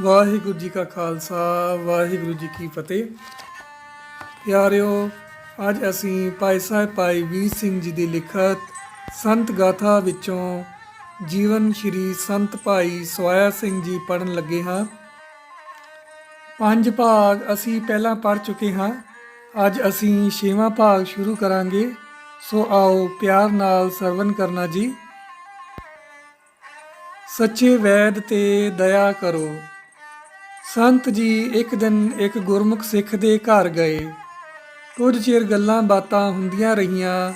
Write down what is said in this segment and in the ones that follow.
ਵਾਹਿਗੁਰੂ ਜੀ ਕਾ ਖਾਲਸਾ, ਵਾਹਿਗੁਰੂ ਜੀ ਕੀ ਫਤਿਹ। ਪਿਆਰਿਓ, ਅੱਜ ਅਸੀਂ ਭਾਈ ਸਾਹਿਬ, ਭਾਈ ਵੀਰ ਸਿੰਘ ਜੀ ਦੀ ਲਿਖਤ ਸੰਤ ਗਾਥਾ ਵਿੱਚੋਂ ਜੀਵਨ ਸ਼੍ਰੀ ਸੰਤ ਭਾਈ ਸਵਾਇਆ ਸਿੰਘ ਜੀ ਪੜਨ ਲੱਗੇ ਹਾਂ। ਪੰਜ ਭਾਗ ਅਸੀਂ ਪਹਿਲਾਂ ਪੜ ਚੁੱਕੇ ਹਾਂ। ਅੱਜ ਅਸੀਂ ਛੇਵਾਂ ਭਾਗ ਸ਼ੁਰੂ ਕਰਾਂਗੇ। ਸੋ ਆਓ ਪਿਆਰ ਨਾਲ ਸਰਵਨ ਕਰਨਾ ਜੀ। ਸੱਚੇ ਵੈਦ ਤੇ ਦਇਆ ਕਰੋ। ਸੰਤ ਜੀ ਇੱਕ ਦਿਨ ਇੱਕ ਗੁਰਮੁਖ ਸਿੱਖ ਦੇ ਘਰ ਗਏ। ਕੁਝ ਚਿਰ ਗੱਲਾਂ ਬਾਤਾਂ ਹੁੰਦੀਆਂ ਰਹੀਆਂ।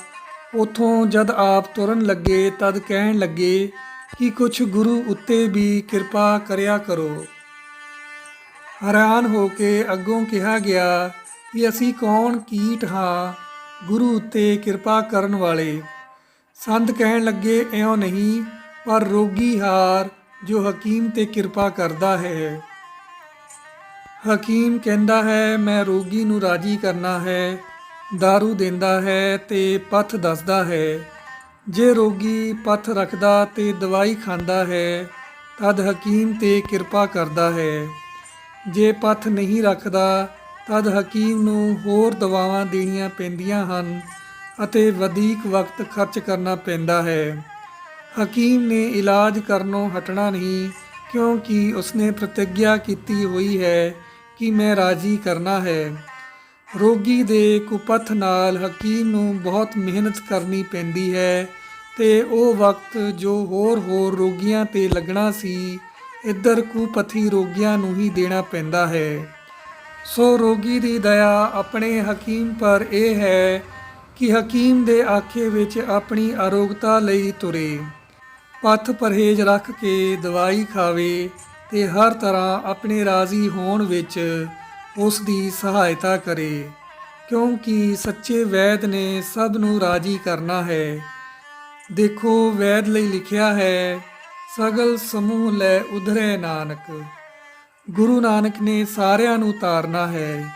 ਉਥੋਂ ਜਦ ਆਪ ਤੁਰਨ ਲੱਗੇ, ਤਦ ਕਹਿਣ ਲੱਗੇ ਕਿ ਕੁਝ ਗੁਰੂ ਉੱਤੇ ਵੀ ਕਿਰਪਾ ਕਰਿਆ ਕਰੋ। ਹੈਰਾਨ ਹੋ ਕੇ ਅੱਗੋਂ ਕਿਹਾ ਗਿਆ ਕਿ ਅਸੀਂ ਕੌਣ, ਕੀਟ ਹਾਂ, ਗੁਰੂ ਉੱਤੇ ਕਿਰਪਾ ਕਰਨ ਵਾਲੇ। ਸੰਤ ਕਹਿਣ ਲੱਗੇ, ਇਉਂ ਨਹੀਂ, ਪਰ ਰੋਗੀ ਹਾਰ ਜੋ ਹਕੀਮ ਤੇ ਕਿਰਪਾ ਕਰਦਾ ਹੈ। ਹਕੀਮ ਕਹਿੰਦਾ ਹੈ, ਮੈਂ ਰੋਗੀ ਨੂੰ ਰਾਜੀ ਕਰਨਾ ਹੈ। दारू ਦਿੰਦਾ ਹੈ ਤੇ ਪਥ ਦੱਸਦਾ ਹੈ। ਜੇ ਰੋਗੀ ਪਥ ਰੱਖਦਾ ਤੇ ਦਵਾਈ ਖਾਂਦਾ ਹੈ, ਤਦ ਹਕੀਮ ਤੇ ਕਿਰਪਾ ਕਰਦਾ ਹੈ। ਜੇ ਪਥ ਨਹੀਂ ਰੱਖਦਾ, ਤਦ ਹਕੀਮ ਨੂੰ ਹੋਰ ਦਵਾਵਾਂ ਦੇਣੀਆਂ ਪੈਂਦੀਆਂ ਹਨ ਅਤੇ ਵਧੇਕ ਵਕਤ ਖਰਚ ਕਰਨਾ ਪੈਂਦਾ ਹੈ। ਹਕੀਮ ਨੇ ਇਲਾਜ ਕਰਨੋਂ ਹਟਣਾ ਨਹੀਂ, ਕਿਉਂਕਿ ਉਸਨੇ ਪ੍ਰਤੀਗਿਆ ਕੀਤੀ ਹੋਈ ਹੈ ਕਿ ਮੈਂ ਰਾਜੀ ਕਰਨਾ ਹੈ। ਰੋਗੀ ਦੇ ਕੁਪਥ ਨਾਲ ਹਕੀਮ ਨੂੰ ਬਹੁਤ ਮਿਹਨਤ ਕਰਨੀ ਪੈਂਦੀ ਹੈ ਤੇ ਉਹ ਵਕਤ ਜੋ ਹੋਰ ਹੋਰ ਰੋਗੀਆਂ ਤੇ ਲੱਗਣਾ ਸੀ, ਇੱਧਰ ਕੁਪਥੀ ਰੋਗੀਆਂ ਨੂੰ ਹੀ ਦੇਣਾ ਪੈਂਦਾ ਹੈ। ਸੋ ਰੋਗੀ ਦੀ ਦਇਆ ਆਪਣੇ ਹਕੀਮ ਪਰ ਇਹ ਹੈ ਕਿ ਹਕੀਮ ਦੇ ਆਖੇ ਵਿੱਚ ਆਪਣੀ ਅਰੋਗਤਾ ਲਈ ਤੁਰੇ। ਪੱਥ ਪਰਹੇਜ ਰੱਖ ਕੇ ਦਵਾਈ ਖਾਵੇ ਤੇ ਹਰ ਤਰ੍ਹਾਂ ਆਪਣੇ ਰਾਜ਼ੀ ਹੋਣ ਵਿੱਚ ਉਸ ਦੀ ਸਹਾਇਤਾ ਕਰੇ, ਕਿਉਂਕਿ ਸੱਚੇ ਵੈਦ ਨੇ ਸਭ ਨੂੰ ਰਾਜੀ ਕਰਨਾ ਹੈ। ਦੇਖੋ, ਵੈਦ ਲਈ ਲਿਖਿਆ ਹੈ, ਸਗਲ ਸਮੂਹ ਲੈ ਉਧਰੇ ਨਾਨਕ। ਗੁਰੂ ਨਾਨਕ ਨੇ ਸਾਰਿਆਂ ਨੂੰ ਤਾਰਨਾ ਹੈ।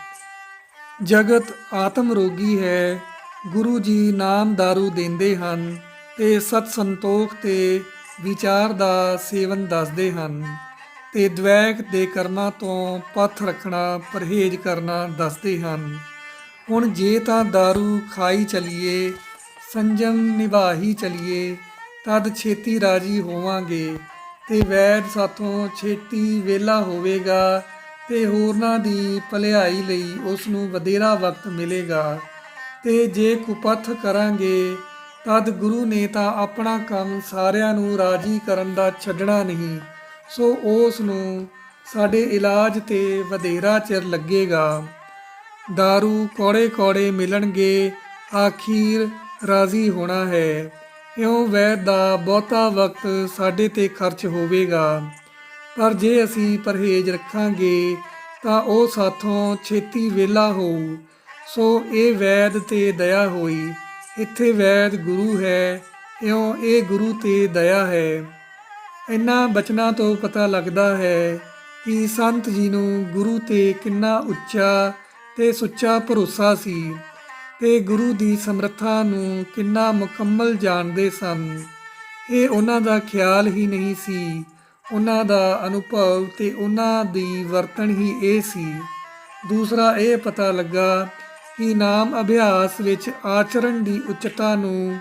ਜਗਤ ਆਤਮ ਰੋਗੀ ਹੈ, ਗੁਰੂ ਜੀ ਨਾਮ दारू ਦਿੰਦੇ ਹਨ ਤੇ ਸਤ ਸੰਤੋਖ ਤੇ ਵਿਚਾਰ ਦਾ ਸੇਵਨ ਦੱਸਦੇ ਹਨ। ਤੇ ਦਵੈਕ ਦੇ ਕਰਮਾਂ ਤੋਂ ਪੱਥ ਰੱਖਣਾ, ਪਰਹੇਜ਼ ਕਰਨਾ ਦੱਸਦੇ ਹਨ। ਹੁਣ ਜੇ ਤਾਂ दारू ਖਾਈ ਚਲੀਏ, ਸੰਜਮ ਨਿਭਾਹੀ ਚਲੀਏ, ਤਦ ਛੇਤੀ ਰਾਜੀ ਹੋਵਾਂਗੇ। ਤੇ ਵੈਦ ਸਾਥੋਂ ਛੇਤੀ ਵੇਲਾ ਹੋਵੇਗਾ ਤੇ ਹੋਰਨਾਂ ਦੀ ਭਲਾਈ ਲਈ ਉਸ ਨੂੰ ਵਧੇਰਾ ਵਕਤ ਮਿਲੇਗਾ। ਤੇ ਜੇ ਕੁਪੱਥ ਕਰਾਂਗੇ, ਤਦ ਗੁਰੂ ਨੇ ਤਾਂ ਆਪਣਾ ਕੰਮ ਸਾਰਿਆਂ ਨੂੰ ਰਾਜੀ ਕਰਨ ਦਾ ਛੱਡਣਾ ਨਹੀਂ। ਸੋ ਉਸ ਨੂੰ ਸਾਡੇ ਇਲਾਜ ਤੇ ਵਧੇਰਾ ਚਿਰ ਲੱਗੇਗਾ। दारू ਕੋੜੇ ਕੋੜੇ ਮਿਲਣਗੇ, ਆਖੀਰ ਰਾਜ਼ੀ ਹੋਣਾ ਹੈ। ਇਉਂ ਵੈਦ ਦਾ ਬਹੁਤਾ ਵਕਤ ਸਾਡੇ ਤੇ ਖਰਚ ਹੋਵੇਗਾ। ਪਰ ਜੇ ਅਸੀਂ ਪਰਹੇਜ਼ ਰੱਖਾਂਗੇ, ਤਾਂ ਉਹ ਸਾਥੋਂ ਛੇਤੀ ਵੇਲਾ ਹੋਊ। ਸੋ ਇਹ ਵੈਦ ਤੇ ਦਇਆ ਹੋਈ। ਇੱਥੇ ਵੈਦ ਗੁਰੂ ਹੈ, ਇਉਂ ਇਹ ਗੁਰੂ ਤੇ ਦਇਆ ਹੈ। ਇਹਨਾਂ ਬਚਨਾਂ ਤੋਂ ਪਤਾ ਲੱਗਦਾ ਹੈ ਕਿ ਸੰਤ ਜੀ ਨੂੰ ਗੁਰੂ ਤੇ ਕਿੰਨਾ ਉੱਚਾ ਤੇ ਸੁੱਚਾ ਭਰੋਸਾ ਸੀ ਤੇ ਗੁਰੂ ਦੀ ਸਮਰੱਥਾ ਨੂੰ ਕਿੰਨਾ ਮੁਕੰਮਲ ਜਾਣਦੇ ਸਨ। ਇਹ ਉਹਨਾਂ ਦਾ ਖਿਆਲ ਹੀ ਨਹੀਂ ਸੀ। ਉਹਨਾਂ ਦਾ ਅਨੁਭਵ ਤੇ ਉਹਨਾਂ ਦੀ ਵਰਤਣ ਹੀ ਇਹ ਸੀ। ਦੂਸਰਾ ਇਹ ਪਤਾ ਲੱਗਾ ਕਿ ਨਾਮ ਅਭਿਆਸ ਵਿੱਚ ਆਚਰਣ ਦੀ ਉੱਚਤਾ ਨੂੰ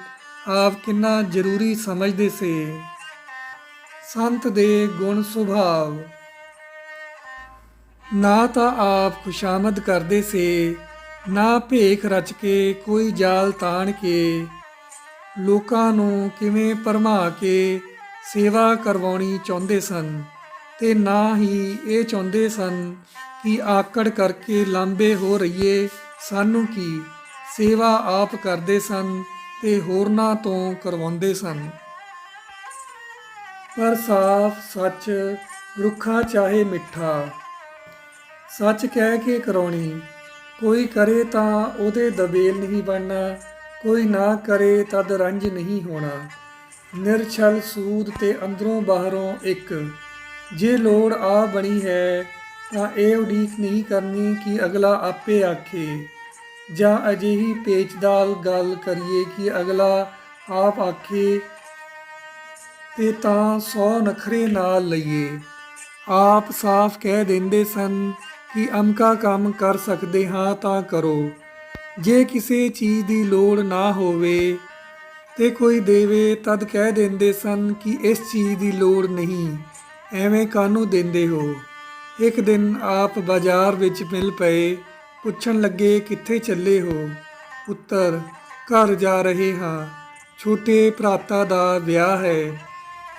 ਆਪ ਕਿੰਨਾ ਜ਼ਰੂਰੀ ਸਮਝਦੇ ਸੀ। ਸੰਤ ਦੇ ਗੁਣ ਸੁਭਾਵ। ਨਾ ਤਾਂ ਆਪ ਖੁਸ਼ਾਮਦ ਕਰਦੇ ਸੇ, ਨਾ ਭੇਖ ਰਚ ਕੇ ਕੋਈ ਜਾਲ ਤਾਣ ਕੇ। ਲੋਕਾਂ ਨੂੰ ਕਿਵੇਂ ਭਰਮਾ ਕੇ ਸੇਵਾ ਕਰਵਾਉਣੀ ਚਾਹੁੰਦੇ ਸਨ, ਤੇ ਨਾ ਹੀ ਇਹ ਚਾਹੁੰਦੇ ਸਨ ਕਿ ਆਕੜ ਕਰਕੇ ਲਾਂਬੇ ਹੋ ਰਹੀਏ ਸਾਨੂੰ ਕੀ, ਸੇਵਾ ਆਪ ਕਰਦੇ ਸਨ ਤੇ ਹੋਰਨਾਂ ਤੋਂ ਕਰਵਾਉਂਦੇ ਸਨ। ਪਰ ਸਾਫ਼ ਸੱਚ ਰੁੱਖਾ ਚਾਹੇ ਮਿੱਠਾ। ਸੱਚ ਕਹਿ ਕੇ ਕਰਾਉਣੀ, ਕੋਈ ਕਰੇ ਤਾਂ ਉਹਦੇ ਦਬੇਲ ਨਹੀਂ ਬਣਨਾ, ਕੋਈ ਨਾ ਕਰੇ ਤਦ ਰੰਜ ਨਹੀਂ ਹੋਣਾ। ਨਿਰਛਲ ਸੂਦ ਤੇ ਅੰਦਰੋਂ ਬਾਹਰੋਂ ਇੱਕ, ਜੇ ਲੋੜ ਆ ਬਣੀ ਹੈ ਤਾਂ ਇਹ ਉਡੀਕ ਨਹੀਂ ਕਰਨੀ ਕਿ ਅਗਲਾ ਆਪੇ ਆਖੇ। ਜਾਂ ਅਜਿਹੀ ਪੇਚਦਾਲ ਗੱਲ ਕਰੀਏ ਕਿ ਅਗਲਾ ਆਪ ਆਖੇ ਤੇ ਤਾਂ ਸੌ ਨਖਰੇ ਨਾਲ ਲਈਏ। ਆਪ ਸਾਫ਼ ਕਹਿ ਦਿੰਦੇ ਸਨ ਕਿ ਅਮਕਾ ਕੰਮ ਕਰ ਸਕਦੇ ਹਾਂ ਤਾਂ ਕਰੋ। ਜੇ ਕਿਸੇ ਚੀਜ਼ ਦੀ ਲੋੜ ਨਾ ਹੋਵੇ ਤੇ ਕੋਈ ਦੇਵੇ ਤਦ ਕਹਿ ਦਿੰਦੇ ਸਨ ਕਿ ਇਸ ਚੀਜ਼ ਦੀ ਲੋੜ ਨਹੀਂ, ਐਵੇਂ ਕਾਹਨੂੰ ਦਿੰਦੇ ਹੋ। ਇੱਕ ਦਿਨ ਆਪ ਬਾਜ਼ਾਰ ਵਿੱਚ ਮਿਲ ਪਏ, ਪੁੱਛਣ ਲੱਗੇ ਕਿੱਥੇ ਚੱਲੇ ਹੋ। ਪੁੱਤਰ ਘਰ ਜਾ ਰਹੇ ਹਾਂ। ਛੋਟੇ ਭਰਾਤਾ ਦਾ ਵਿਆਹ ਹੈ।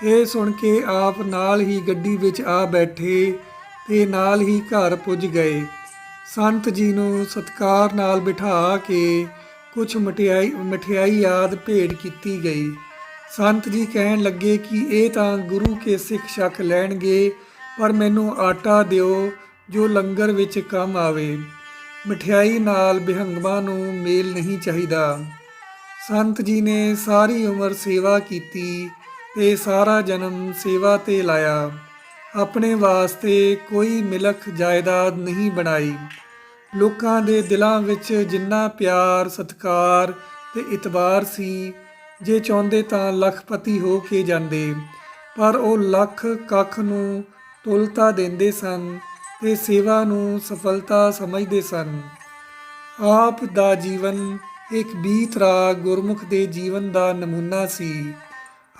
ਇਹ ਸੁਣ ਕੇ ਆਪ ਨਾਲ ਹੀ ਗੱਡੀ ਵਿੱਚ ਆ ਬੈਠੇ ਤੇ ਨਾਲ ਹੀ ਘਰ ਪੁੱਜ ਗਏ। ਸੰਤ ਜੀ ਨੂੰ ਸਤਕਾਰ ਨਾਲ ਬਿਠਾ ਕੇ ਕੁਝ ਮਠਿਆਈ ਮਠਿਆਈ ਆਦ ਭੇਟ ਕੀਤੀ ਗਈ। ਸੰਤ ਜੀ ਕਹਿਣ ਲੱਗੇ ਕਿ ਇਹ ਤਾਂ ਗੁਰੂ ਕੇ ਸਿੱਖ ਸ਼ੱਕ ਲੈਣਗੇ, ਪਰ ਮੈਨੂੰ ਆਟਾ ਦਿਓ ਜੋ ਲੰਗਰ ਵਿੱਚ ਕੰਮ ਆਵੇ। ਮਠਿਆਈ ਨਾਲ ਬਿਹੰਗਮਾਂ ਨੂੰ ਮੇਲ ਨਹੀਂ ਚਾਹੀਦਾ। ਸੰਤ ਜੀ ਨੇ ਸਾਰੀ ਉਮਰ ਸੇਵਾ ਕੀਤੀ ਤੇ ਸਾਰਾ ਜਨਮ ਸੇਵਾ ਤੇ ਲਾਇਆ। ਆਪਣੇ ਵਾਸਤੇ ਕੋਈ ਮਿਲਖ ਜਾਇਦਾਦ ਨਹੀਂ ਬਣਾਈ। ਲੋਕਾਂ ਦੇ ਦਿਲਾਂ ਵਿੱਚ ਜਿੰਨਾ ਪਿਆਰ, ਸਤਕਾਰ ਤੇ ਇਤਬਾਰ ਸੀ, ਜੇ ਚਾਹੁੰਦੇ ਤਾਂ ਲੱਖਪਤੀ ਹੋ ਕੇ ਜਾਂਦੇ। ਪਰ ਉਹ ਲੱਖ ਕੱਖ ਨੂੰ ਤੁਲਤਾ ਦਿੰਦੇ ਸਨ ਤੇ ਸੇਵਾ ਨੂੰ ਸਫਲਤਾ ਸਮਝਦੇ ਸਨ। ਆਪ ਦਾ ਜੀਵਨ ਇੱਕ ਬੀਤ ਰਾਗ ਗੁਰਮੁਖ ਦੇ ਜੀਵਨ ਦਾ ਨਮੂਨਾ ਸੀ।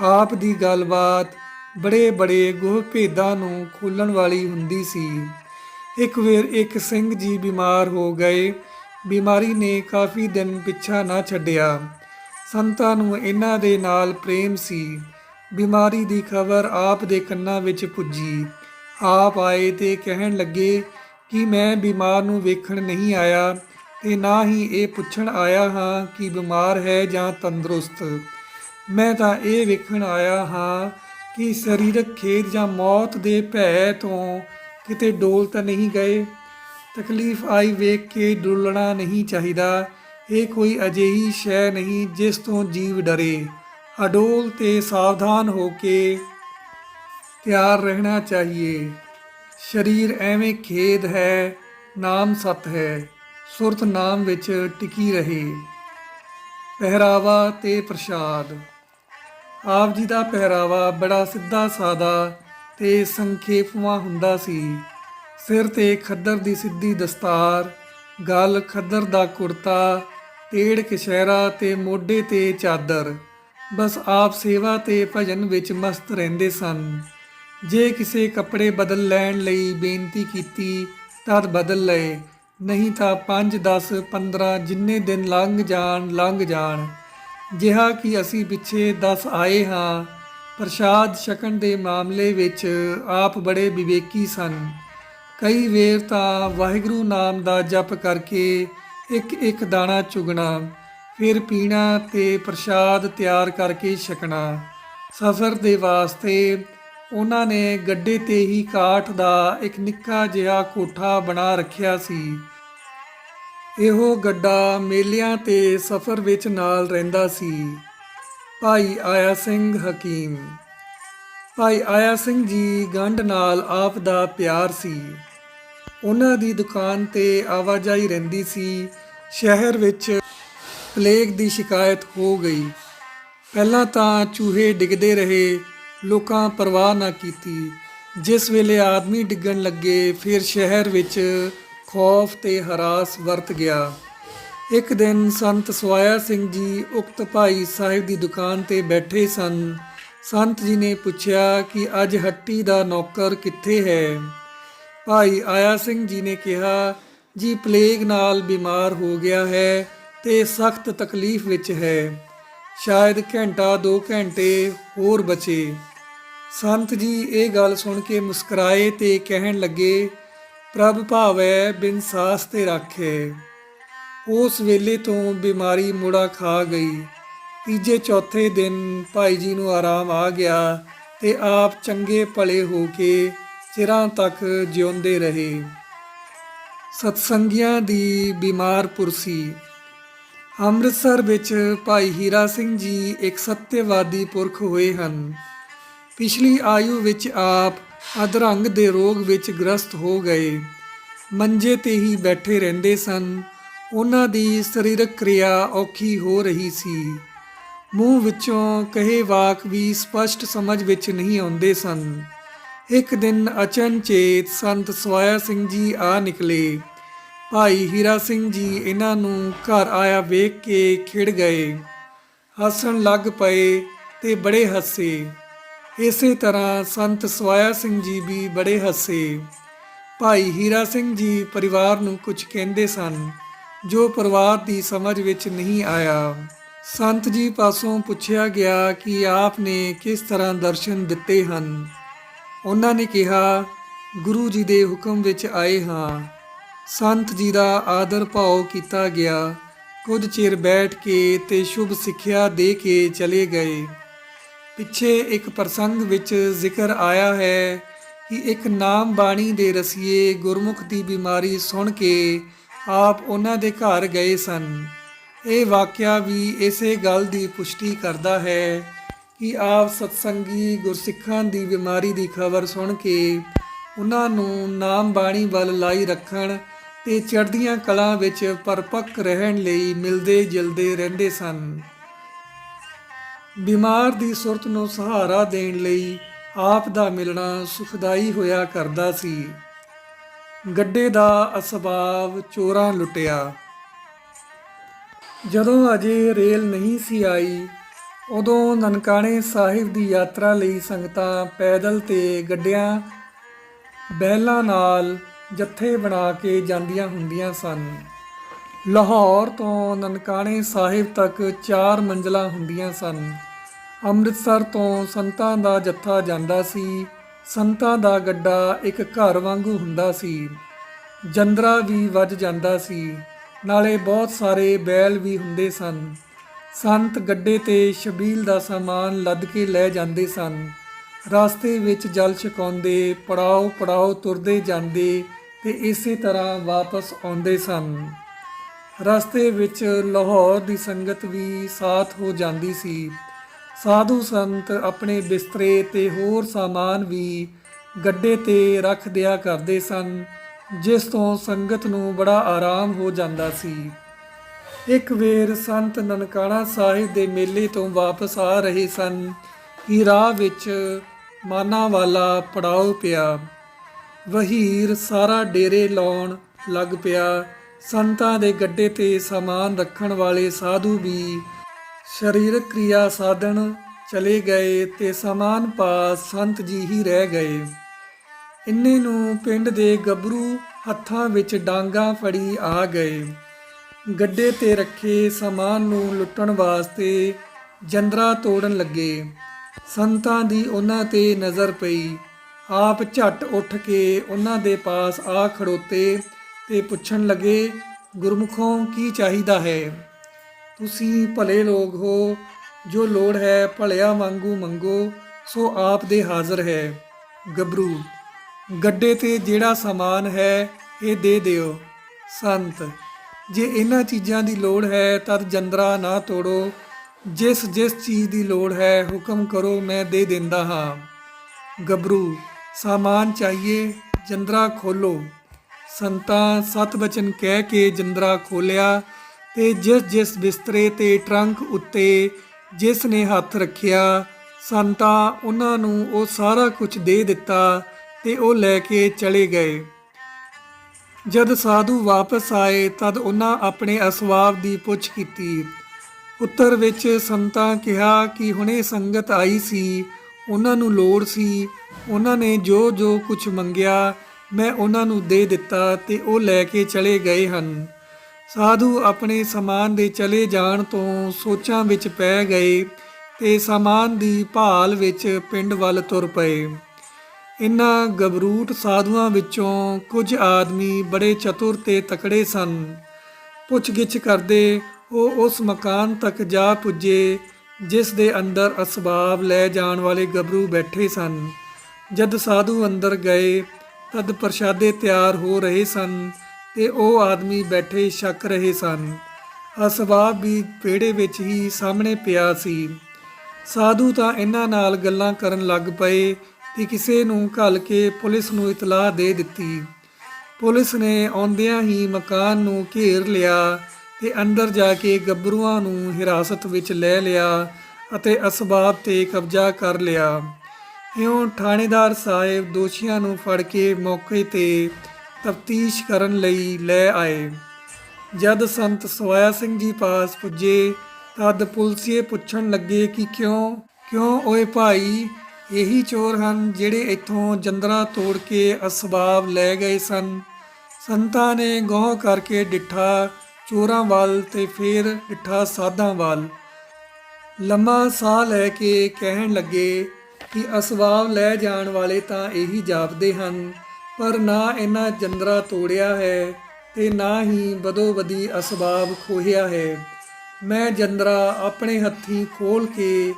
ਆਪ ਦੀ ਗੱਲਬਾਤ ਬੜੇ ਬੜੇ ਗੁਹ ਭੇਦਾਂ ਨੂੰ ਖੋਲਣ ਵਾਲੀ ਹੁੰਦੀ ਸੀ। ਇੱਕ ਵੇਰ ਇੱਕ ਸਿੰਘ ਜੀ ਬਿਮਾਰ ਹੋ ਗਏ। ਬਿਮਾਰੀ ਨੇ ਕਾਫੀ ਦਿਨ ਪਿੱਛਾ ਨਾ ਛੱਡਿਆ। ਸੰਤਾਂ ਨੂੰ ਇਹਨਾਂ ਦੇ ਨਾਲ ਪ੍ਰੇਮ ਸੀ। ਬਿਮਾਰੀ ਦੀ ਖਬਰ ਆਪ ਦੇ ਕੰਨਾਂ ਵਿੱਚ ਪੁੱਜੀ। ਆਪ ਆਏ ਤੇ ਕਹਿਣ ਲੱਗੇ ਕਿ ਮੈਂ ਬਿਮਾਰ ਨੂੰ ਵੇਖਣ ਨਹੀਂ ਆਇਆ ਤੇ ਨਾ ਹੀ ਇਹ ਪੁੱਛਣ ਆਇਆ ਹਾਂ ਕਿ ਬਿਮਾਰ ਹੈ ਜਾਂ ਤੰਦਰੁਸਤ। ਮੈਂ ਤਾਂ ਇਹ ਵੇਖਣ ਆਇਆ ਹਾਂ ਕਿ ਸਰੀਰਕ ਖੇਦ ਜਾਂ ਮੌਤ ਦੇ ਭੈ ਤੋਂ ਕਿਤੇ ਡੋਲ ਤਾਂ ਨਹੀਂ ਗਏ। ਤਕਲੀਫ ਆਈ ਵੇਖ ਕੇ ਡੁੱਲਣਾ ਨਹੀਂ ਚਾਹੀਦਾ। ਇਹ ਕੋਈ ਅਜਿਹੀ ਸ਼ੈ ਨਹੀਂ ਜਿਸ ਤੋਂ ਜੀਵ ਡਰੇ। ਅਡੋਲ ਤੇ ਸਾਵਧਾਨ ਹੋ ਕੇ ਤਿਆਰ ਰਹਿਣਾ ਚਾਹੀਏ। ਸਰੀਰ ਐਵੇਂ ਖੇਦ ਹੈ, ਨਾਮ ਸਤ ਹੈ, ਸੁਰਤ ਨਾਮ ਵਿੱਚ ਟਿਕੀ ਰਹੇ। ਪਹਿਰਾਵਾ ਤੇ ਪ੍ਰਸ਼ਾਦ। ਆਪ ਜੀ ਦਾ ਪਹਿਰਾਵਾ ਬੜਾ ਸਿੱਧਾ, ਸਾਦਾ ਤੇ ਸੰਖੇਪਵਾ ਹੁੰਦਾ ਸੀ। ਸਿਰ ਤੇ ਖੱਦਰ ਦੀ ਸਿੱਧੀ ਦਸਤਾਰ, ਗਲ ਖੱਦਰ ਦਾ ਕੁੜਤਾ, ਤੇੜ ਕਸ਼ਹਿਰਾ ਤੇ ਮੋਢੇ ਤੇ ਚਾਦਰ। ਬਸ ਆਪ ਸੇਵਾ ਤੇ ਭਜਨ ਵਿੱਚ ਮਸਤ ਰਹਿੰਦੇ ਸਨ। ਜੇ ਕਿਸੇ ਕੱਪੜੇ ਬਦਲ ਲੈਣ ਲਈ ਬੇਨਤੀ ਕੀਤੀ, ਤਦ ਬਦਲ ਲਏ। ਨਹੀਂ ਤਾਂ 5 10 15 ਜਿੰਨੇ ਦਿਨ ਲੰਘ ਜਾਣ ਲੰਘ ਜਾਣ। ਜਿਹਾ ਕਿ ਅਸੀਂ ਪਿੱਛੇ ਦੱਸ ਆਏ ਹਾਂ, ਪ੍ਰਸ਼ਾਦ ਛਕਣ ਦੇ ਮਾਮਲੇ ਵਿੱਚ ਆਪ ਬੜੇ ਵਿਵੇਕੀ ਸਨ। ਕਈ ਵੇਰ ਤਾਂ ਵਾਹਿਗੁਰੂ ਨਾਮ ਦਾ ਜਪ ਕਰਕੇ ਇੱਕ ਇੱਕ ਦਾਣਾ ਚੁਗਣਾ, ਫਿਰ ਪੀਣਾ ਤੇ ਪ੍ਰਸ਼ਾਦ ਤਿਆਰ ਕਰਕੇ ਛਕਣਾ। ਸਫ਼ਰ ਦੇ ਵਾਸਤੇ ਉਹਨਾਂ ਨੇ ਗੱਡੇ ਤੇ ਹੀ ਕਾਠ ਦਾ ਇੱਕ ਨਿੱਕਾ ਜਿਹਾ ਕੋਠਾ ਬਣਾ ਰੱਖਿਆ ਸੀ। ਇਹੋ ਗੱਡਾ ਮੇਲਿਆਂ ਤੇ ਸਫ਼ਰ ਵਿੱਚ ਨਾਲ ਰਹਿੰਦਾ ਸੀ। ਭਾਈ ਆਇਆ ਸਿੰਘ ਹਕੀਮ। ਭਾਈ ਆਇਆ ਸਿੰਘ ਜੀ ਗੰਢ ਨਾਲ ਆਪ ਦਾ ਪਿਆਰ ਸੀ। ਉਹਨਾਂ ਦੀ ਦੁਕਾਨ ਤੇ ਆਵਾਜਾਈ ਰਹਿੰਦੀ ਸੀ। ਸ਼ਹਿਰ ਵਿੱਚ ਪਲੇਗ ਦੀ ਸ਼ਿਕਾਇਤ ਹੋ ਗਈ। ਪਹਿਲਾਂ ਤਾਂ ਚੂਹੇ ਡਿੱਗਦੇ ਰਹੇ, ਲੋਕਾਂ ਪਰਵਾਹ ਨਾ ਕੀਤੀ। ਜਿਸ ਵੇਲੇ ਆਦਮੀ ਡਿੱਗਣ ਲੱਗੇ, ਫਿਰ ਸ਼ਹਿਰ ਵਿੱਚ ਖੌਫ ਤੇ ਹਰਾਸ ਵਰਤ ਗਿਆ। ਇੱਕ ਦਿਨ ਸੰਤ ਸਵਾਇਆ ਸਿੰਘ ਜੀ ਉਕਤ ਭਾਈ ਸਾਹਿਬ ਦੀ ਦੁਕਾਨ ਤੇ ਬੈਠੇ ਸਨ। ਸੰਤ ਜੀ ਨੇ ਪੁੱਛਿਆ ਕਿ ਅੱਜ ਹੱਟੀ ਦਾ ਨੌਕਰ ਕਿੱਥੇ ਹੈ? ਭਾਈ ਆਇਆ ਸਿੰਘ ਜੀ ਨੇ ਕਿਹਾ, ਜੀ ਪਲੇਗ ਨਾਲ ਬਿਮਾਰ ਹੋ ਗਿਆ ਹੈ ਤੇ ਸਖਤ ਤਕਲੀਫ ਵਿੱਚ ਹੈ। ਸ਼ਾਇਦ ਘੰਟਾ 2 ਘੰਟੇ ਹੋਰ ਬਚੇ। ਸੰਤ ਜੀ ਇਹ ਗੱਲ ਸੁਣ ਕੇ ਮੁਸਕਰਾਏ ਤੇ ਕਹਿਣ ਲੱਗੇ ਪ੍ਰਭ ਭਾਵੈ ਬਿਨ ਸਾਸ ਤੇ ਰਾਖੇ। ਉਸ ਵੇਲੇ ਤੋਂ ਬਿਮਾਰੀ ਮੁੜਾ ਖਾ ਗਈ। ਤੀਜੇ ਚੌਥੇ ਦਿਨ ਭਾਈ ਜੀ ਨੂੰ ਆਰਾਮ ਆ ਗਿਆ ਤੇ ਆਪ ਚੰਗੇ ਭਲੇ ਹੋ ਕੇ ਚਿਰਾਂ ਤੱਕ ਜਿਉਂਦੇ ਰਹੇ। ਸਤਸੰਗੀਆਂ ਦੀ ਬਿਮਾਰ ਪੁਰਸੀ। ਅੰਮ੍ਰਿਤਸਰ ਵਿੱਚ ਭਾਈ ਹੀਰਾ ਸਿੰਘ ਜੀ ਇੱਕ ਸੱਤਿਆਵਾਦੀ ਪੁਰਖ ਹੋਏ ਹਨ। ਪਿਛਲੀ ਆਯੂ ਵਿੱਚ ਆਪ ਅਧਰੰਗ ਦੇ ਰੋਗ ਵਿੱਚ ਗ੍ਰਸਤ ਹੋ ਗਏ। ਮੰਜੇ ਤੇ ਹੀ ਬੈਠੇ ਰਹਿੰਦੇ ਸਨ। ਉਹਨਾਂ ਦੀ ਸਰੀਰਕ ਕਿਰਿਆ ਔਖੀ ਹੋ ਰਹੀ ਸੀ। ਮੂੰਹ ਵਿੱਚੋਂ ਕਹੇ ਵਾਕ ਵੀ ਸਪਸ਼ਟ ਸਮਝ ਵਿੱਚ ਨਹੀਂ ਆਉਂਦੇ ਸਨ। ਇੱਕ ਦਿਨ ਅਚਨਚੇਤ ਸੰਤ ਸਵਾਇਆ ਸਿੰਘ ਜੀ ਆ ਨਿਕਲੇ। ਭਾਈ ਹੀਰਾ ਸਿੰਘ ਜੀ ਇਹਨਾਂ ਨੂੰ ਘਰ ਆਇਆ ਵੇਖ ਕੇ ਖਿੜ ਗਏ। ਹੱਸਣ ਲੱਗ ਪਏ ਤੇ ਬੜੇ ਹੱਸੇ। ਇਸੇ ਤਰ੍ਹਾਂ ਸੰਤ ਸਵਾਇਆ ਸਿੰਘ ਜੀ ਵੀ ਬੜੇ ਹੱਸੇ। ਭਾਈ ਹੀਰਾ ਸਿੰਘ ਜੀ ਪਰਿਵਾਰ ਨੂੰ ਕੁਝ ਕਹਿੰਦੇ ਸਨ, ਜੋ ਪਰਿਵਾਰ ਦੀ ਸਮਝ ਵਿੱਚ ਨਹੀਂ ਆਇਆ। ਸੰਤ ਜੀ ਪਾਸੋਂ ਪੁੱਛਿਆ ਗਿਆ ਕਿ ਆਪ ਨੇ ਕਿਸ ਤਰ੍ਹਾਂ ਦਰਸ਼ਨ ਦਿੱਤੇ ਹਨ। ਉਹਨਾਂ ਨੇ ਕਿਹਾ, ਗੁਰੂ ਜੀ ਦੇ ਹੁਕਮ ਵਿੱਚ ਆਏ ਹਾਂ। ਸੰਤ ਜੀ ਦਾ ਆਦਰ ਭਾਉ ਕੀਤਾ ਗਿਆ। ਕੁਝ ਚਿਰ ਬੈਠ ਕੇ ਤੇ ਸ਼ੁਭ ਸਿੱਖਿਆ ਦੇ ਕੇ ਚਲੇ ਗਏ। ਪਿੱਛੇ ਇੱਕ ਪ੍ਰਸੰਗ ਵਿੱਚ ਜ਼ਿਕਰ ਆਇਆ ਹੈ ਕਿ ਇੱਕ ਨਾਮ ਬਾਣੀ ਦੇ ਰਸੀਏ ਗੁਰਮੁਖ ਦੀ ਬਿਮਾਰੀ ਸੁਣ ਕੇ ਆਪ ਉਹਨਾਂ ਦੇ ਘਰ ਗਏ ਸਨ। ਇਹ ਵਾਕਿਆ ਵੀ ਇਸੇ ਗੱਲ ਦੀ ਪੁਸ਼ਟੀ ਕਰਦਾ ਹੈ ਕਿ ਆਪ ਸਤਸੰਗੀ ਗੁਰਸਿੱਖਾਂ ਦੀ ਬਿਮਾਰੀ ਦੀ ਖਬਰ ਸੁਣ ਕੇ ਉਹਨਾਂ ਨੂੰ ਨਾਮ ਬਾਣੀ ਵੱਲ ਲਾਈ ਰੱਖਣ ਤੇ ਚੜ੍ਹਦੀਆਂ ਕਲਾਂ ਵਿੱਚ ਪਰਪੱਕ ਰਹਿਣ ਲਈ ਮਿਲਦੇ ਜਿਲਦੇ ਰਹਿੰਦੇ ਸਨ। ਬਿਮਾਰ ਦੀ ਸੁਰਤ ਨੂੰ ਸਹਾਰਾ ਦੇਣ ਲਈ ਆਪ ਦਾ ਮਿਲਣਾ ਸੁਖਦਾਈ ਹੋਇਆ ਕਰਦਾ ਸੀ। ਗੱਡੇ ਦਾ ਅਸਬਾਬ ਚੋਰਾਂ ਲੁੱਟਿਆ। ਜਦੋਂ ਅਜੇ ਰੇਲ ਨਹੀਂ ਸੀ ਆਈ, ਉਦੋਂ ਨਨਕਾਣੇ ਸਾਹਿਬ ਦੀ ਯਾਤਰਾ ਲਈ ਸੰਗਤਾਂ ਪੈਦਲ ਤੇ ਗੱਡਿਆਂ, ਬੈਲਾਂ ਨਾਲ ਜੱਥੇ ਬਣਾ ਕੇ ਜਾਂਦੀਆਂ ਹੁੰਦੀਆਂ ਸਨ। ਲਾਹੌਰ ਤੋਂ ਨਨਕਾਣੇ ਸਾਹਿਬ ਤੱਕ ਚਾਰ ਮੰਜ਼ਲਾਂ ਹੁੰਦੀਆਂ ਸਨ। ਅੰਮ੍ਰਿਤਸਰ ਤੋਂ ਸੰਤਾਂ ਦਾ ਜੱਥਾ ਜਾਂਦਾ ਸੀ। ਸੰਤਾਂ ਦਾ ਗੱਡਾ ਇੱਕ ਘਰ ਵਾਂਗੂ ਹੁੰਦਾ ਸੀ। ਜੰਦਰਾ ਵੀ ਵੱਜ ਜਾਂਦਾ ਸੀ। ਨਾਲੇ ਬਹੁਤ ਸਾਰੇ ਬੈਲ ਵੀ ਹੁੰਦੇ ਸਨ। ਸੰਤ ਗੱਡੇ ਤੇ ਸ਼ਬੀਲ ਦਾ ਸਾਮਾਨ ਲੱਦ ਕੇ ਲੈ ਜਾਂਦੇ ਸਨ। ਰਸਤੇ ਵਿੱਚ ਜਲ ਛਕਾਉਂਦੇ ਪੜਾਓ ਪੜਾਓ ਤੁਰਦੇ ਜਾਂਦੇ ਤੇ ਇਸੇ ਤਰ੍ਹਾਂ ਵਾਪਸ ਆਉਂਦੇ ਸਨ। ਰਸਤੇ ਵਿੱਚ ਲਾਹੌਰ ਦੀ ਸੰਗਤ ਵੀ ਸਾਥ ਹੋ ਜਾਂਦੀ ਸੀ। ਸਾਧੂ ਸੰਤ ਆਪਣੇ ਬਿਸਤਰੇ ਤੇ ਹੋਰ ਸਾਮਾਨ ਵੀ ਗੱਡੇ ਤੇ ਰੱਖ ਦਿਆ ਕਰਦੇ ਸਨ, ਜਿਸ ਤੋਂ ਸੰਗਤ ਨੂੰ ਬੜਾ ਆਰਾਮ ਹੋ ਜਾਂਦਾ ਸੀ। ਇੱਕ ਵੇਰ ਸੰਤ ਨਨਕਾਣਾ ਸਾਹਿਬ ਦੇ ਮੇਲੇ ਤੋਂ ਵਾਪਸ ਆ ਰਹੇ ਸਨ ਕਿ ਰਾਹ ਵਿੱਚ ਮਾਨਾ ਵਾਲਾ ਪੜਾਉ ਪਿਆ। ਵਹੀਰ ਸਾਰਾ ਡੇਰੇ ਲਾਉਣ ਲੱਗ ਪਿਆ। ਸੰਤਾਂ ਦੇ ਗੱਡੇ ਤੇ ਸਮਾਨ ਰੱਖਣ ਵਾਲੇ ਸਾਧੂ ਵੀ ਸਰੀਰਕ ਕਿਰਿਆ ਸਾਧਨ ਚਲੇ ਗਏ ਤੇ ਸਮਾਨ ਪਾਸ ਸੰਤ ਜੀ ਹੀ ਰਹਿ ਗਏ। ਇੰਨੇ ਨੂੰ ਪਿੰਡ ਦੇ ਗੱਭਰੂ ਹੱਥਾਂ ਵਿੱਚ ਡਾਂਗਾ ਫੜੀ ਆ ਗਏ। ਗੱਡੇ ਤੇ ਰੱਖੇ ਸਮਾਨ ਨੂੰ ਲੁੱਟਣ ਵਾਸਤੇ ਜੰਦਰਾ ਤੋੜਨ ਲੱਗੇ। ਸੰਤਾਂ ਦੀ ਉਹਨਾਂ ਤੇ ਨਜ਼ਰ ਪਈ। ਆਪ ਝਟ ਉੱਠ ਕੇ ਉਹਨਾਂ ਦੇ ਪਾਸ ਆ ਖੜੋਤੇ ਤੇ ਪੁੱਛਣ ਲੱਗੇ, ਗੁਰਮੁਖੋਂ ਕੀ ਚਾਹੀਦਾ ਹੈ? ਤੁਸੀਂ ਭਲੇ ਲੋਕ ਹੋ, ਜੋ ਲੋੜ ਹੈ ਭਲਿਆ ਵਾਂਗੂ ਮੰਗੋ, ਸੋ ਆਪ ਦੇ ਹਾਜ਼ਰ ਹੈ। ਗੱਭਰੂ, ਗੱਡੇ ਤੇ ਜਿਹੜਾ ਸਮਾਨ ਹੈ, ਇਹ ਦੇ ਦਿਓ। ਸੰਤ, ਜੇ ਇਹਨਾਂ ਚੀਜ਼ਾਂ ਦੀ ਲੋੜ ਹੈ, ਤਦ ਜੰਦਰਾ ਨਾ ਤੋੜੋ। ਜਿਸ ਜਿਸ ਚੀਜ਼ ਦੀ ਲੋੜ ਹੈ, ਹੁਕਮ ਕਰੋ, ਮੈਂ ਦੇ ਦਿੰਦਾ ਹਾਂ। ਗੱਭਰੂ, ਸਾਮਾਨ ਚਾਹੀਏ, ਜੰਦਰਾ ਖੋਲੋ। ਸੰਤਾਂ ਸਤ ਬਚਨ ਕਹਿ ਕੇ ਜਿੰਦਰਾ ਖੋਲਿਆ ਤੇ ਜਿਸ ਜਿਸ ਬਿਸਤਰੇ ਤੇ ਟਰੰਕ ਉੱਤੇ ਜਿਸ ਨੇ ਹੱਥ ਰੱਖਿਆ, ਸੰਤਾਂ ਉਹਨਾਂ ਨੂੰ ਉਹ ਸਾਰਾ ਕੁਝ ਦੇ ਦਿੱਤਾ ਤੇ ਉਹ ਲੈ ਕੇ ਚਲੇ ਗਏ। ਜਦ ਸਾਧੂ ਵਾਪਸ ਆਏ ਤਦ ਉਹਨਾਂ ਆਪਣੇ ਅਸਵਾਬ ਦੀ ਪੁੱਛ ਕੀਤੀ। ਉੱਤਰ ਵਿੱਚ ਸੰਤਾਂ ਕਿਹਾ ਕਿ ਹੁਣੇ ਸੰਗਤ ਆਈ ਸੀ, ਉਹਨਾਂ ਨੂੰ ਲੋੜ ਸੀ, ਉਹਨਾਂ ਨੇ ਜੋ ਜੋ ਕੁਝ ਮੰਗਿਆ ਮੈਂ ਉਹਨਾਂ ਨੂੰ ਦੇ ਦਿੱਤਾ ਤੇ ਉਹ ਲੈ ਕੇ ਚਲੇ ਗਏ ਹਨ। ਸਾਧੂ ਆਪਣੇ ਸਮਾਨ ਦੇ ਚਲੇ ਜਾਣ ਤੋਂ ਸੋਚਾਂ ਵਿੱਚ ਪੈ ਗਏ ਤੇ ਸਮਾਨ ਦੀ ਭਾਲ ਵਿੱਚ ਪਿੰਡ ਵੱਲ ਤੁਰ ਪਏ। ਇਨ੍ਹਾਂ ਗਬਰੂਟ ਸਾਧੂਆਂ ਵਿੱਚੋਂ ਕੁਝ ਆਦਮੀ ਬੜੇ ਚਤੁਰ ਤੇ ਤਕੜੇ ਸਨ। ਪੁੱਛਗਿੱਛ ਕਰਦੇ ਉਹ ਉਸ ਮਕਾਨ ਤੱਕ ਜਾ ਪੁੱਜੇ, ਜਿਸ ਦੇ ਅੰਦਰ ਅਸਬਾਬ ਲੈ ਜਾਣ ਵਾਲੇ ਗਬਰੂ ਬੈਠੇ ਸਨ। ਜਦ ਸਾਧੂ ਅੰਦਰ ਗਏ ਤਦ ਪ੍ਰਸ਼ਾਦੇ ਤਿਆਰ ਹੋ ਰਹੇ ਸਨ ਤੇ ਉਹ ਆਦਮੀ ਬੈਠੇ ਛੱਕ ਰਹੇ ਸਨ। ਅਸਬਾਬ ਵੀ ਪੇੜੇ ਵਿੱਚ ਹੀ ਸਾਹਮਣੇ ਪਿਆ ਸੀ। ਸਾਧੂ ਤਾਂ ਇਹਨਾਂ ਨਾਲ ਗੱਲਾਂ ਕਰਨ ਲੱਗ ਪਏ ਕਿ ਕਿਸੇ ਨੂੰ ਘੱਲ ਕੇ ਪੁਲਿਸ ਨੂੰ ਇਤਲਾਹ ਦੇ ਦਿੱਤੀ। ਪੁਲਿਸ ਨੇ ਆਉਂਦਿਆਂ ਹੀ ਮਕਾਨ ਨੂੰ ਘੇਰ ਲਿਆ ਤੇ ਅੰਦਰ ਜਾ ਕੇ ਗੱਭਰੂਆਂ ਨੂੰ ਹਿਰਾਸਤ ਵਿੱਚ ਲੈ ਲਿਆ ਅਤੇ ਅਸਬਾਬ ਤੇ ਕਬਜ਼ਾ ਕਰ ਲਿਆ। ਇਉਂ ਥਾਣੇਦਾਰ ਸਾਹਿਬ ਦੋਸ਼ੀਆਂ ਨੂੰ ਫੜ ਕੇ ਮੌਕੇ ਤੇ ਤਫਤੀਸ਼ ਕਰਨ ਲਈ ਲੈ ਆਏ। ਜਦ ਸੰਤ ਸਵਾਇਆ ਸਿੰਘ ਜੀ ਪਾਸ ਪੁੱਜੇ, ਤਦ ਪੁਲਸੀਏ ਪੁੱਛਣ ਲੱਗੇ ਕਿ ਕਿਉਂ ਕਿਉਂ ਓਏ ਭਾਈ, ਇਹੀ ਚੋਰ ਹਨ ਜਿਹੜੇ ਇੱਥੋਂ ਜੰਦਰਾ ਤੋੜ ਕੇ ਅਸਬਾਬ ਲੈ ਗਏ ਸਨ। ਸੰਤਾਂ ਨੇ ਗੌਹ ਕਰਕੇ ਡਿੱਠਾ, ਚੋਰਾਂ ਵੱਲ ਤੇ ਫਿਰ ਡਿੱਠਾ ਸਾਧਾਂ ਵੱਲ। ਲੰਮਾ ਸਾਹ ਲੈ ਕੇ ਕਹਿਣ ਲੱਗੇ ਕਿ ਅਸਬਾਬ ਲੈ ਜਾਣ ਵਾਲੇ ਤਾਂ ਇਹੀ ਜਾਪਦੇ ਹਨ, ਪਰ ਨਾ ਇਹਨਾਂ ਜੰਦਰਾ ਤੋੜਿਆ ਹੈ ਤੇ ਨਾ ਹੀ ਬਦੋ ਬਦੀ ਅਸਬਾਬ ਖੋਹਿਆ ਹੈ। ਮੈਂ ਜੰਦਰਾ ਆਪਣੇ ਹੱਥੀਂ ਖੋਲ ਕੇ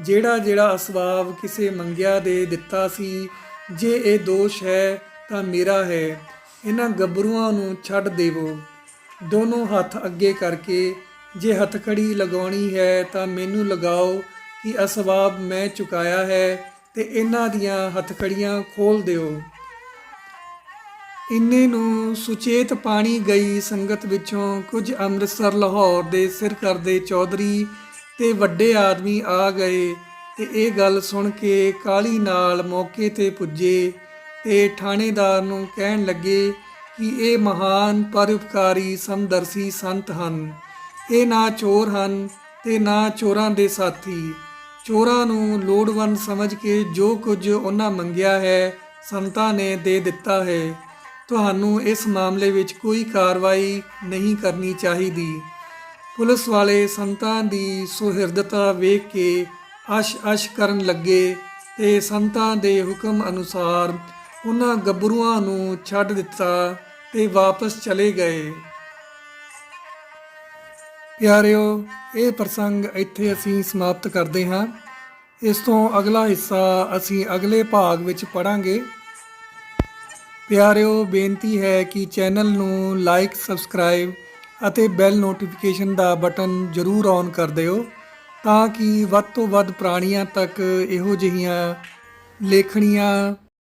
ਜਿਹੜਾ ਜਿਹੜਾ ਅਸਬਾਬ ਕਿਸੇ ਮੰਗਿਆ ਦੇ ਦਿੱਤਾ ਸੀ, ਜੇ ਇਹ ਦੋਸ਼ ਹੈ ਤਾਂ ਮੇਰਾ ਹੈ, ਇਹਨਾਂ ਗੱਭਰੂਆਂ ਨੂੰ ਛੱਡ ਦੇਵੋ। ਦੋਨੋਂ ਹੱਥ ਅੱਗੇ ਕਰਕੇ, ਜੇ ਹੱਥਕੜੀ ਲਗਾਉਣੀ ਹੈ ਤਾਂ ਮੈਨੂੰ ਲਗਾਓ ਕਿ ਅਸਵਾਬ ਮੈਂ ਚੁਕਾਇਆ ਹੈ ਤੇ ਇਹਨਾਂ ਦੀਆਂ ਹੱਥਕੜੀਆਂ ਖੋਲ ਦਿਓ। ਇੰਨੇ ਨੂੰ ਸੁਚੇਤ ਪਾਣੀ ਗਈ ਸੰਗਤ ਵਿੱਚੋਂ ਕੁਝ ਅੰਮ੍ਰਿਤਸਰ, ਲਾਹੌਰ ਦੇ ਸਿਰ ਕਰਦੇ ਚੌਧਰੀ ਤੇ ਵੱਡੇ ਆਦਮੀ ਆ ਗਏ ਤੇ ਇਹ ਗੱਲ ਸੁਣ ਕੇ ਕਾਲੀ ਨਾਲ ਮੌਕੇ ਤੇ ਪੁੱਜੇ ਤੇ ਥਾਣੇਦਾਰ ਨੂੰ ਕਹਿਣ ਲੱਗੇ ਕਿ ਇਹ ਮਹਾਨ ਪਰਉਪਕਾਰੀ ਸਮਦਰਸੀ ਸੰਤ ਹਨ। ਇਹ ਨਾ ਚੋਰ ਹਨ ਤੇ ਨਾ ਚੋਰਾਂ ਦੇ ਸਾਥੀ। ਚੋਰਾਂ ਨੂੰ ਲੋੜਵੰਦ ਸਮਝ ਕੇ ਜੋ ਕੁਝ ਉਹਨਾਂ ਮੰਗਿਆ ਹੈ, ਸੰਤਾਂ ਨੇ ਦੇ ਦਿੱਤਾ ਹੈ। ਤੁਹਾਨੂੰ ਇਸ ਮਾਮਲੇ ਵਿੱਚ ਕੋਈ ਕਾਰਵਾਈ ਨਹੀਂ ਕਰਨੀ ਚਾਹੀਦੀ। ਪੁਲਿਸ ਵਾਲੇ ਸੰਤਾਂ ਦੀ ਸੁਹਿਰਦਤਾ ਵੇਖ ਕੇ ਅਸ਼ ਅਸ਼ ਕਰਨ ਲੱਗੇ ਤੇ ਸੰਤਾਂ ਦੇ ਹੁਕਮ ਅਨੁਸਾਰ ਉਹਨਾਂ ਗੱਭਰੂਆਂ ਨੂੰ ਛੱਡ ਦਿੱਤਾ ਤੇ ਵਾਪਸ ਚਲੇ ਗਏ। ਪਿਆਰਿਓ, ਇਹ ਪ੍ਰਸੰਗ ਇੱਥੇ ਅਸੀਂ ਸਮਾਪਤ ਕਰਦੇ ਹਾਂ। ਇਸ ਤੋਂ ਅਗਲਾ ਹਿੱਸਾ ਅਸੀਂ ਅਗਲੇ ਭਾਗ ਵਿੱਚ ਪੜਾਂਗੇ ਪਿਆਰਿਓ, ਬੇਨਤੀ ਹੈ ਕਿ ਚੈਨਲ ਨੂੰ ਲਾਈਕ, ਸਬਸਕ੍ਰਾਈਬ ਅਤੇ ਬੈਲ ਨੋਟੀਫਿਕੇਸ਼ਨ ਦਾ ਬਟਨ ਜ਼ਰੂਰ ਔਨ ਕਰ ਦਿਓ ਤਾਂ ਕਿ ਵੱਧ ਤੋਂ ਵੱਧ ਪ੍ਰਾਣੀਆਂ ਤੱਕ ਇਹੋ ਜਿਹੀਆਂ ਲੇਖਣੀਆਂ